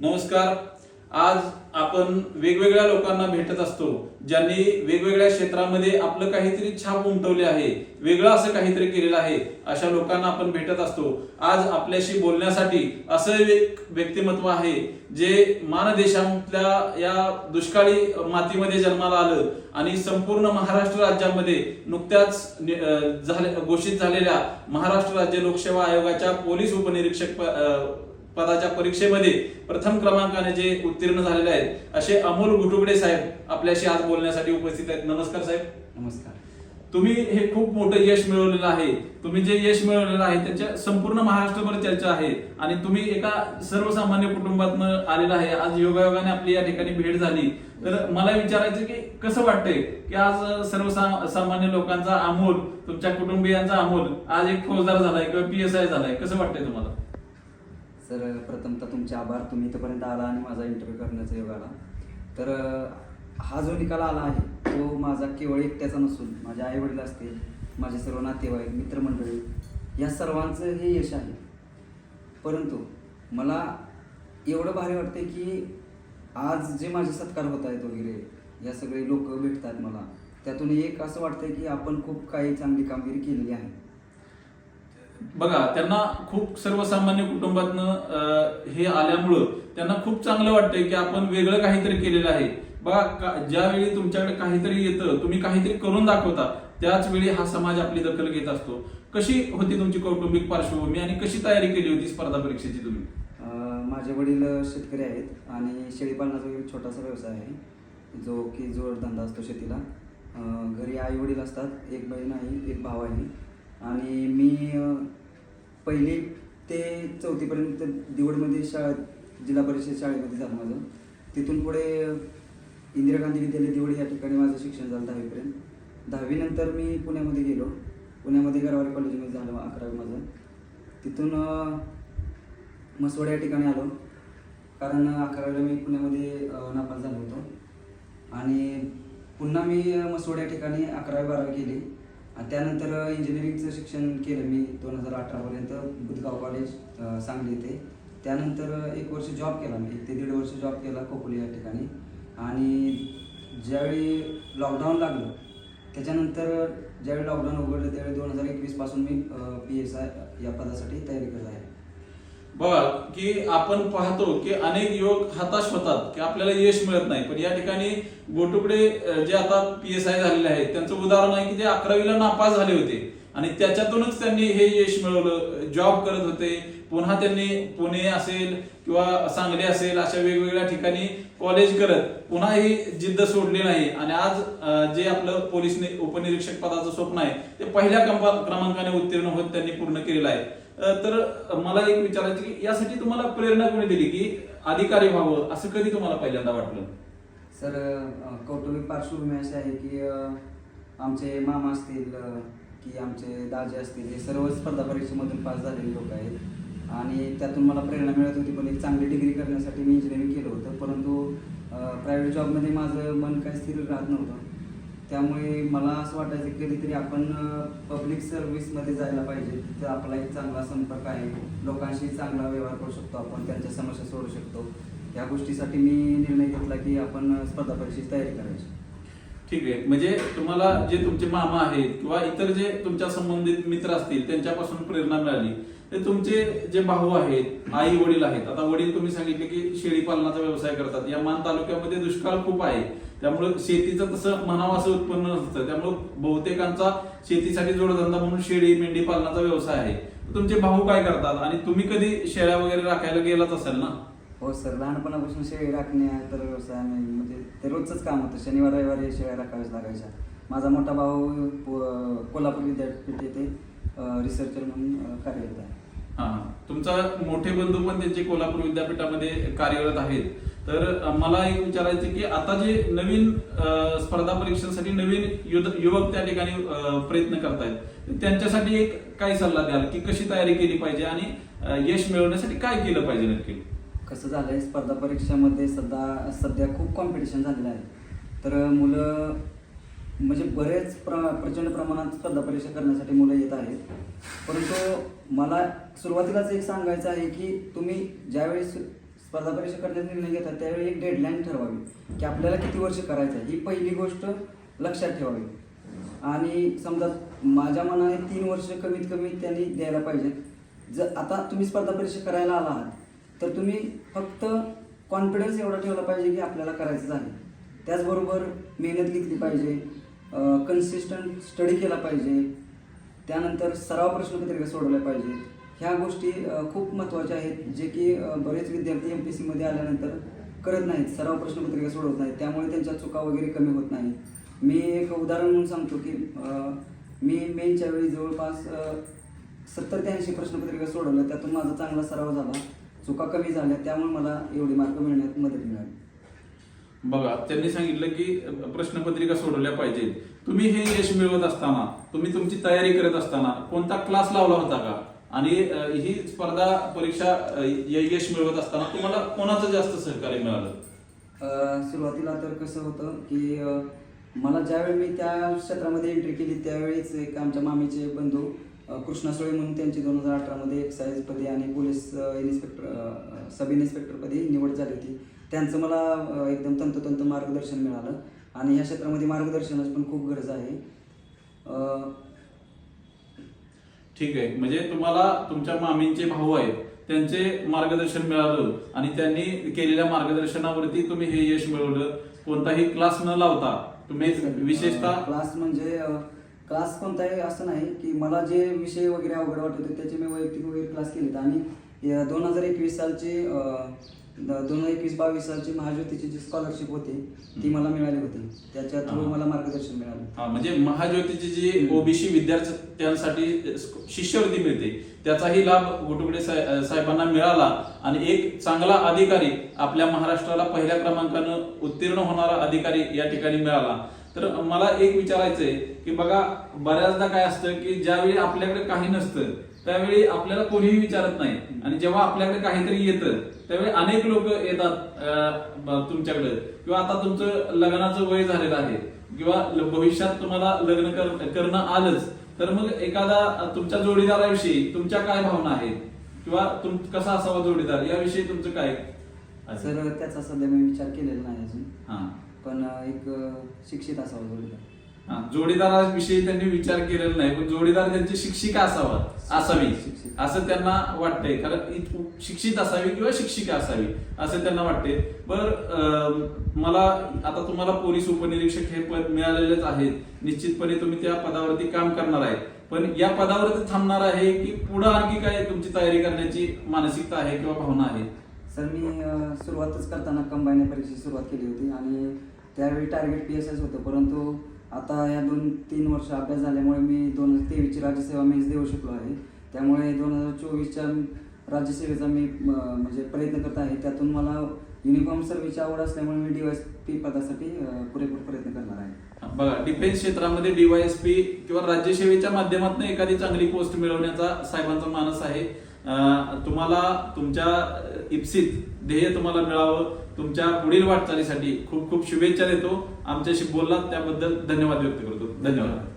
नमस्कार. आज आपण वेगवेगळ्या लोकांना भेटत असतो ज्यांनी वेगवेगळ्या क्षेत्रामध्ये आपलं काहीतरी छाप उमटवले आहे वेगळं असं काहीतरी केलेलं आहे अशा लोकांना आपण भेटत असतो. आज आपल्याशी बोलण्यासाठी असं एक व्यक्तिमत्व आहे जे मानदेशातल्या या दुष्काळी मातीमध्ये जन्माला आलं आणि संपूर्ण महाराष्ट्र राज्यामध्ये नुकत्याच झाले घोषित झालेल्या महाराष्ट्र राज्य लोकसेवा आयोगाच्या पोलीस उपनिरीक्षक अं, पदाच्या परीक्षेमध्ये प्रथम क्रमांकाने जे उत्तीर्ण झालेले आहेत असे अमोल गुटुगडे साहेब आपल्याशी आज बोलण्यासाठी उपस्थित आहेत. नमस्कार साहेब. नमस्कार. तुम्ही हे खूप मोठं यश मिळवलेलं आहे. तुम्ही जे यश मिळवलेलं आहे त्याच्या संपूर्ण महाराष्ट्रभर चर्चा आहे आणि तुम्ही एका सर्वसामान्य कुटुंबातनं आलेला आहे. आज योगायोगाने आपली या ठिकाणी भेट झाली. तर मला विचारायचं की कसं वाटतंय की आज सर्वसामान्य लोकांचा अमोल तुमच्या कुटुंबियांचा अमोल आज एक फौजदार झालाय किंवा पी एस आय झालाय. कसं वाटतंय तुम्हाला? तर प्रथमतः तुमचे आभार. तुम्ही इथपर्यंत आला आणि माझा इंटरव्ह्यू करण्याचा योग आला. तर हा जो निकाल आला आहे तो माझा केवळ एकट्याचा नसून माझे आईवडील असतील माझे सर्व नातेवाईक मित्रमंडळी या सर्वांचं हे यश आहे. परंतु मला एवढं भारी वाटते की आज जे माझे सत्कार होत आहेत वगैरे या सगळे लोक भेटतात मला. त्यातून एक असं वाटतं की आपण खूप काही चांगली कामगिरी केलेली आहे. बघा त्यांना खूप सर्वसामान्य कुटुंबातनं हे आल्यामुळं त्यांना खूप चांगलं वाटतंय की आपण वेगळं काहीतरी केलेलं आहे. बघा का- ज्यावेळी तुमच्याकडे काहीतरी येतं तुम्ही काहीतरी करून दाखवता त्याच वेळी हा समाज आपली दखल घेत असतो. कशी होती तुमची कौटुंबिक पार्श्वभूमी आणि कशी तयारी केली होती स्पर्धा परीक्षेची तुम्ही? माझे वडील शेतकरी आहेत आणि शेळीपालनाचा एक छोटासा व्यवसाय आहे जो की जोडधंदा असतो शेतीला. घरी आई वडील असतात एक बहीण आहे एक भाव आहे. आणि मी पहिली ते चौथीपर्यंत दिवडमध्ये शाळा जिल्हा परिषद शाळेमध्ये झालं माझं. तिथून पुढे इंदिरा गांधी विद्यालय दिवड या ठिकाणी माझं शिक्षण झालं दहावीपर्यंत. दहावीनंतर मी पुण्यामध्ये गेलो. पुण्यामध्ये गरवारे कॉलेजमध्ये झालं अकरावी माझं. तिथून अं, मसवड या ठिकाणी आलो. कारण अकरावीला मी पुण्यामध्ये नापास झालो होतो. आणि पुन्हा मी अ, मसवड या ठिकाणी अकरावी बारावी केली. आणि त्यानंतर इंजिनिअरिंगचं शिक्षण केलं मी दोन हजार अठरापर्यंत बुधगाव कॉलेज सांगली येथे. त्यानंतर एक वर्ष जॉब केला मी एक ते दीड वर्ष जॉब केला खोपोली या ठिकाणी. आणि ज्यावेळी लॉकडाऊन लागलं त्याच्यानंतर ज्यावेळी लॉकडाऊन उघडलं त्यावेळी दोन हजार एकवीसपासून मी पी एस आय या पदासाठी तयारी करत आहे. बघा की आपण पाहतो की अनेक युवक हताश होतात की आपल्याला यश मिळत नाही. पण या ठिकाणी गोटुकडे जे आता पी एस आय झालेले आहेत त्यांचं उदाहरण आहे की ते अकरावीला नापास झाले होते. आणि त्याच्यातूनच त्यांनी हे यश मिळवलं. जॉब करत होते. पुन्हा त्यांनी पुणे असेल किंवा सांगली असेल अशा वेगवेगळ्या ठिकाणी कॉलेज करत पुन्हा ही जिद्द सोडली नाही. आणि आज जे आपलं पोलीस उपनिरीक्षक पदाचं स्वप्न आहे ते पहिल्या क्रमांकाने उत्तीर्ण होत त्यांनी पूर्ण केलेलं आहे. तर मला एक विचारायचं की यासाठी तुम्हाला प्रेरणा कोणी दिली की अधिकारी व्हावं असं कधी तुम्हाला पहिल्यांदा वाटलं? सर कौटुंबिक पार्श्वभूमी अशी आहे की आमचे मामा असतील की आमचे दाजे असतील हे सर्व स्पर्धा परीक्षेमधून पास झालेले लोक आहेत. आणि त्यातून मला प्रेरणा मिळत होती पण एक चांगली डिग्री करण्यासाठी मी इंजिनिअरिंग केलं होतं. परंतु प्रायव्हेट जॉबमध्ये माझं मन काही स्थिर राहत नव्हतं. त्यामुळे मला असं वाटायचं की कधीतरी आपण पब्लिक सर्व्हिसमध्ये जायला पाहिजे. तिथं आपला एक चांगला संपर्क आहे. लोकांशी चांगला व्यवहार करू शकतो आपण त्यांच्या समस्या सोडू शकतो. या गोष्टीसाठी मी निर्णय घेतला की आपण स्पर्धा परीक्षेची तयारी करायची. ठीक आहे. म्हणजे तुम्हाला जे तुमचे मामा आहेत किंवा इतर जे तुमच्या संबंधित मित्र असतील त्यांच्यापासून प्रेरणा मिळाली. ते तुमचे जे भाऊ आहेत आई वडील आहेत आता वडील तुम्ही सांगितले की शेळी पालनाचा व्यवसाय करतात. या मान तालुक्यामध्ये दुष्काळ खूप आहे. त्यामुळे शेतीचं तसं म्हणावं असं उत्पन्न नसतं. त्यामुळे बहुतेकांचा शेतीसाठी जोडधंदा म्हणून शेळी मेंढी पालनाचा व्यवसाय आहे. तुमचे भाऊ काय करतात? आणि तुम्ही कधी शेळ्या वगैरे राखायला गेलाच असाल ना? हो सर. लहानपणापासून शेळी राखणे तर व्यवसाय म्हणजे ते रोजचंच काम होतं. शनिवार रविवारी शेळ्या राखाव्याच लागायच्या. माझा मोठा भाऊ कोल्हापूर विद्यापीठ येथे रिसर्चर म्हणून कार्यरत आहे. हा तुमचा मोठे बंधू पण त्यांचे कोल्हापूर विद्यापीठामध्ये कार्यरत आहेत. तर मला एक विचारायचं की आता जे नवीन स्पर्धा परीक्षांसाठी नवीन युवक त्या ठिकाणी प्रयत्न करतायत त्यांच्यासाठी एक काय सल्ला द्याल की कशी तयारी केली पाहिजे आणि यश मिळवण्यासाठी काय केलं पाहिजे नक्की? कसं झालंय स्पर्धा परीक्षामध्ये सध्या सध्या खूप कॉम्पिटिशन झालेलं आहे. तर मुलं म्हणजे बरेच प्र प्रचंड प्रमाणात स्पर्धा परीक्षा करण्यासाठी मुलं येत आहेत. परंतु मला सुरुवातीलाच एक सांगायचं आहे की तुम्ही ज्यावेळेस स्पर्धा परीक्षा करण्याचा निर्णय घेतात त्यावेळी एक डेडलाईन ठरवावी. की आपल्याला किती वर्ष करायचं आहे ही पहिली गोष्ट लक्षात ठेवावी. आणि समजा माझ्या मनाने तीन वर्ष कमीत कमी त्यांनी द्यायला पाहिजेत. जर आता तुम्ही स्पर्धा परीक्षा करायला आला आहात तर तुम्ही फक्त कॉन्फिडन्स एवढा ठेवला पाहिजे की आपल्याला करायचं आहे. त्याचबरोबर मेहनत घेतली पाहिजे. कन्सिस्टंट स्टडी केला पाहिजे. त्यानंतर सराव प्रश्नपत्रिका सोडवल्या पाहिजे. ह्या गोष्टी खूप महत्त्वाच्या आहेत जे की बरेच विद्यार्थी एम पी सीमध्ये आल्यानंतर करत नाहीत सराव प्रश्नपत्रिका सोडवत नाहीत. त्यामुळे त्यांच्या चुका वगैरे कमी होत नाही मी एक उदाहरण म्हणून सांगतो की मी मेनच्या वेळी जवळपास सत्तर ते ऐंशी प्रश्नपत्रिका सोडवल्या. त्यातून माझा चांगला सराव झाला. चुका कमी झाल्या. त्यामुळे मला एवढी मार्क मिळण्यात मदत मिळाली. बघा त्यांनी सांगितलं की प्रश्नपत्रिका सोडवल्या पाहिजेत. तुम्ही हे यश मिळवत असताना तुम्ही तुमची तयारी करत असताना कोणता क्लास लावला होता का? आणि ही स्पर्धा परीक्षा य- यश मिळवत असताना तुम्हाला कोणाचं जास्त सहकार्य मिळालं? सुरुवातीला तर कसं होतं की मला ज्यावेळी मी त्या क्षेत्रामध्ये एंट्री केली त्यावेळीच एक आमच्या मामीचे बंधू कृष्णा सोळे म्हणून त्यांची दोन हजार अठरामध्ये एक्साईजपदी आणि पोलीस इन्स्पेक्टर सब इन्स्पेक्टरपदी निवड झाली होती. त्यांचं मला एकदम तंतोतंत मार्गदर्शन मिळालं. आणि ह्या क्षेत्रामध्ये मार्गदर्शनाची पण खूप गरज आहे. ठीक आहे. म्हणजे तुम्हाला तुमच्या मामींचे भाऊ आहेत त्यांचे मार्गदर्शन मिळालं आणि त्यांनी केलेल्या मार्गदर्शनावरती तुम्ही हे यश मिळवलं. कोणताही क्लास न लावता तुम्ही विशेषतः क्लास म्हणजे क्लास कोणताही असं नाही की मला जे विषय वगैरे अवघड वाटत होते त्याचे मी वैयक्तिक वगैरे क्लास केलेत. आणि दोन हजार एकवीस सालची दोन हजार एकवीस बावीस सालची महाज्योतीची जी स्कॉलरशिप होती ती मला मिळाली होती. त्याच्या थ्रू. मला मार्गदर्शन मिळालं. म्हणजे महाज्योतीची जी ओबीसी विद्यार्थ्यांसाठी शिष्यवृत्ती मिळते त्याचाही लाभ गोटुकडे साहे- साहेबांना मिळाला आणि एक चांगला अधिकारी आपल्या महाराष्ट्राला पहिल्या क्रमांकानं उत्तीर्ण होणारा अधिकारी या ठिकाणी मिळाला. तर मला एक विचारायचंय की बघा बऱ्याचदा काय असतं की ज्यावेळी आपल्याकडे काही नसतं त्यावेळी आपल्याला कोणीही विचारत नाही. आणि जेव्हा आपल्याकडे काहीतरी येतं त्यावेळी अनेक लोक येतात तुमच्याकडे. किंवा आता तुमचं लग्नाचं वय झालेलं आहे. किंवा भविष्यात तुम्हाला लग्न कर- करणं आलंच. तर मग एखादा तुमच्या जोडीदाराविषयी तुमच्या काय भावना आहेत? किंवा तुम कसा असावा जोडीदार? याविषयी तुमचं काय? सर त्याचा सध्या मी विचार केलेला नाही अजून. हा. पण एक शिक्षित असावं जोडीदार. जोडीदाराविषयी त्यांनी विचार केलेला नाही पण जोडीदार त्यांची शिक्षिका असावा असावी. शिक्षित. असं त्यांना वाटतंय. कारण शिक्षित असावी किंवा शिक्षिका असावी असं त्यांना वाटते बर मला आता तुम्हाला पोलीस उपनिरीक्षक हे पद मिळालेलेच आहेत निश्चितपणे तुम्ही त्या पदावरती काम करणार आहे. पण या पदावरती थांबणार आहे की पुढे आणखी काय तुमची तयारी करण्याची मानसिकता आहे किंवा भावना आहे? सर मी सुरुवातच करताना कंबाईन परीक्षेची सुरुवात केली होती आणि त्यावेळी टार्गेट पी एस एस होतं. परंतु आता या दोन तीन वर्ष अभ्यास झाल्यामुळे मी दोन हजार तेवीसची राज्यसेवा मीच देऊ शकलो आहे. त्यामुळे दोन हजार चोवीसच्या राज्यसेवेचा मी म्हणजे प्रयत्न करत आहे. त्यातून मला युनिफॉर्म सर्व्हिसची आवड असल्यामुळे मी डीवायस पी पदासाठी पुरेपूर प्रयत्न करणार आहे. बघा डिफेन्स क्षेत्रामध्ये डीवायएसपी किंवा राज्यसेवेच्या माध्यमातून एखादी चांगली पोस्ट मिळवण्याचा साहेबांचा मानस आहे. तुम्हाला तुमच्या इप्सित ध्येय तुम्हाला मिळावं. तुमच्या पुढील वाटचालीसाठी खूप खूप शुभेच्छा देतो. आमच्याशी बोललात त्याबद्दल धन्यवाद व्यक्त करतो. धन्यवाद.